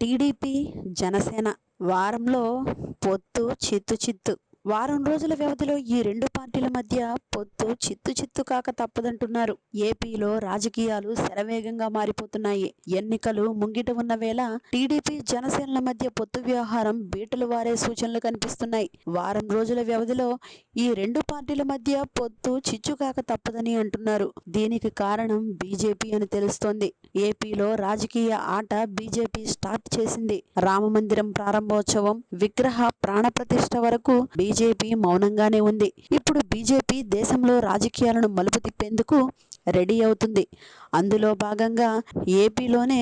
TDP Janasena వారంలో పొత్తు చిత్తు చిత్తు. వారం రోజుల వ్యవధిలో ఈ రెండు పార్టీల మధ్య పొత్తు చిత్తు చిత్తు కాక తప్పదంటున్నారు. ఏపీలో రాజకీయాలు శరవేగంగా మారిపోతున్నాయి. ఎన్నికలు ముంగిట ఉన్న వేళ టీడీపీ జనసేనల మధ్య పొత్తు వ్యవహారం బీటలు వారే సూచనలు కనిపిస్తున్నాయి. వారం రోజుల వ్యవధిలో ఈ రెండు పార్టీల మధ్య పొత్తు చిచ్చు కాక తప్పదని అంటున్నారు. దీనికి కారణం బీజేపీ అని తెలుస్తోంది. ఏపీలో రాజకీయ ఆట బీజేపీ స్టార్ట్ చేసింది. రామమందిరం ప్రారంభోత్సవం విగ్రహ ప్రాణప్రతిష్ఠ వరకు బీజేపీ బీజేపీ మౌనంగానే ఉంది. ఇప్పుడు బీజేపీ దేశంలో రాజకీయాలను మలుపు తిప్పేందుకు రెడీ అవుతుంది. అందులో భాగంగా ఏపీలోనే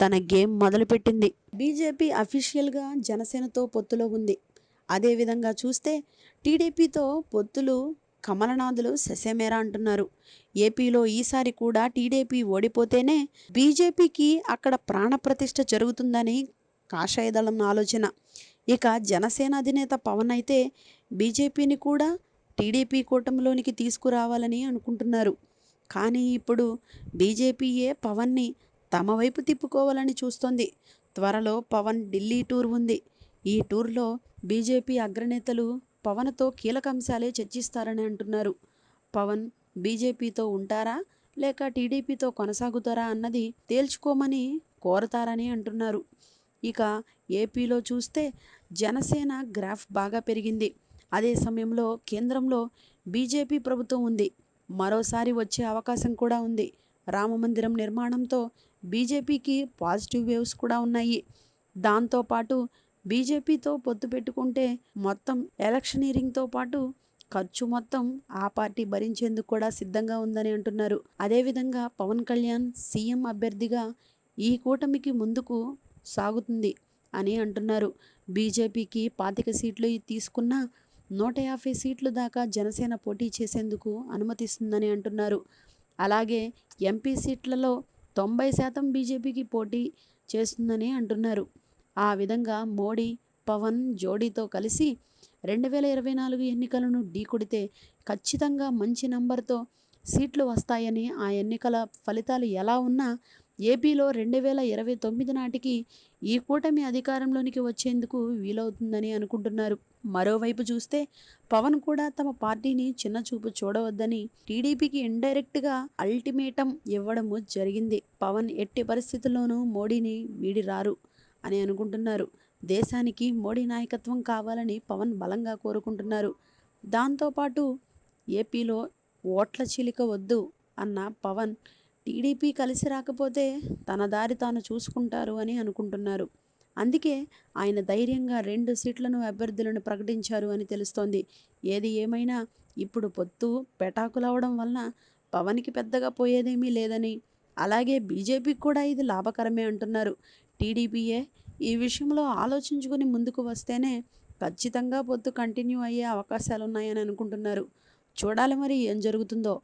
తన గేమ్ మొదలుపెట్టింది. బీజేపీ అఫీషియల్గా జనసేనతో పొత్తులో ఉంది. అదేవిధంగా చూస్తే టీడీపీతో పొత్తులు కమలనాథులు శశమేరా అంటున్నారు. ఏపీలో ఈసారి కూడా టీడీపీ ఓడిపోతేనే బీజేపీకి అక్కడ ప్రాణప్రతిష్ఠ జరుగుతుందని కాషాయదళం ఆలోచన. ఇక జనసేన అధినేత పవన్ అయితే బీజేపీని కూడా టీడీపీ కూటమిలోనికి తీసుకురావాలని అనుకుంటున్నారు. కానీ ఇప్పుడు బీజేపీయే పవన్ని తమ వైపు తిప్పుకోవాలని చూస్తోంది. త్వరలో పవన్ ఢిల్లీ టూర్ ఉంది. ఈ టూర్లో బీజేపీ అగ్రనేతలు పవన్తో కీలక అంశాలే చర్చిస్తారని అంటున్నారు. పవన్ బీజేపీతో ఉంటారా? లేక టీడీపీతో కొనసాగుతారా అన్నది తేల్చుకోమని కోరతారని అంటున్నారు. ఇక ఏపీలో చూస్తే జనసేన గ్రాఫ్ బాగా పెరిగింది. అదే సమయంలో కేంద్రంలో బీజేపీ ప్రభుత్వం ఉంది. మరోసారి వచ్చే అవకాశం కూడా ఉంది. రామమందిరం నిర్మాణంతో బీజేపీకి పాజిటివ్ వేవ్స్ కూడా ఉన్నాయి. దాంతోపాటు బీజేపీతో పొత్తు పెట్టుకుంటే మొత్తం ఎలక్షనీరింగ్తో పాటు ఖర్చు మొత్తం ఆ పార్టీ భరించేందుకు కూడా సిద్ధంగా ఉందని అంటున్నారు. అదేవిధంగా పవన్ కళ్యాణ్ సీఎం అభ్యర్థిగా ఈ కూటమికి ముందుకు సాగుతుంది అని అంటున్నారు. బీజేపీకి పాతిక సీట్లు తీసుకున్న నూట యాభై సీట్లు దాకా జనసేన పోటీ చేసేందుకు అనుమతిస్తుందని అంటున్నారు. అలాగే ఎంపీ సీట్లలో తొంభై శాతం బీజేపీకి పోటీ చేస్తుందని అంటున్నారు. ఆ విధంగా మోడీ పవన్ జోడీతో కలిసి రెండు వేల ఇరవై నాలుగు ఎన్నికలను ఢీకొడితే ఖచ్చితంగా మంచి నంబర్తో సీట్లు వస్తాయని ఆ ఎన్నికల ఫలితాలు ఎలా ఉన్నా ఏపీలో రెండు వేల ఇరవై తొమ్మిది నాటికి ఈ కూటమి అధికారంలోనికి వచ్చేందుకు వీలవుతుందని అనుకుంటున్నారు. మరోవైపు చూస్తే పవన్ కూడా తమ పార్టీని చిన్నచూపు చూడవద్దని టీడీపీకి ఇండైరెక్ట్గా అల్టిమేటం ఇవ్వడము జరిగింది. పవన్ ఎట్టి పరిస్థితుల్లోనూ మోడీని వీడి రారు అని అనుకుంటున్నారు. దేశానికి మోడీ నాయకత్వం కావాలని పవన్ బలంగా కోరుకుంటున్నారు. దాంతోపాటు ఏపీలో ఓట్ల చీలిక వద్దు అన్న పవన్ టీడీపీ కలిసి రాకపోతే తన దారి తాను చూసుకుంటారు అని అనుకుంటున్నారు. అందుకే ఆయన ధైర్యంగా రెండు సీట్లను అభ్యర్థులను ప్రకటించారు అని తెలుస్తోంది. ఏది ఏమైనా ఇప్పుడు పొత్తు పెటాకులవడం వలన పవన్కి పెద్దగా పోయేదేమీ లేదని. అలాగే బీజేపీకి కూడా ఇది లాభకరమే అంటున్నారు. టీడీపీయే ఈ విషయంలో ఆలోచించుకుని ముందుకు వస్తేనే ఖచ్చితంగా పొత్తు కంటిన్యూ అయ్యే అవకాశాలు ఉన్నాయని అనుకుంటున్నారు. చూడాలి మరి ఏం జరుగుతుందో.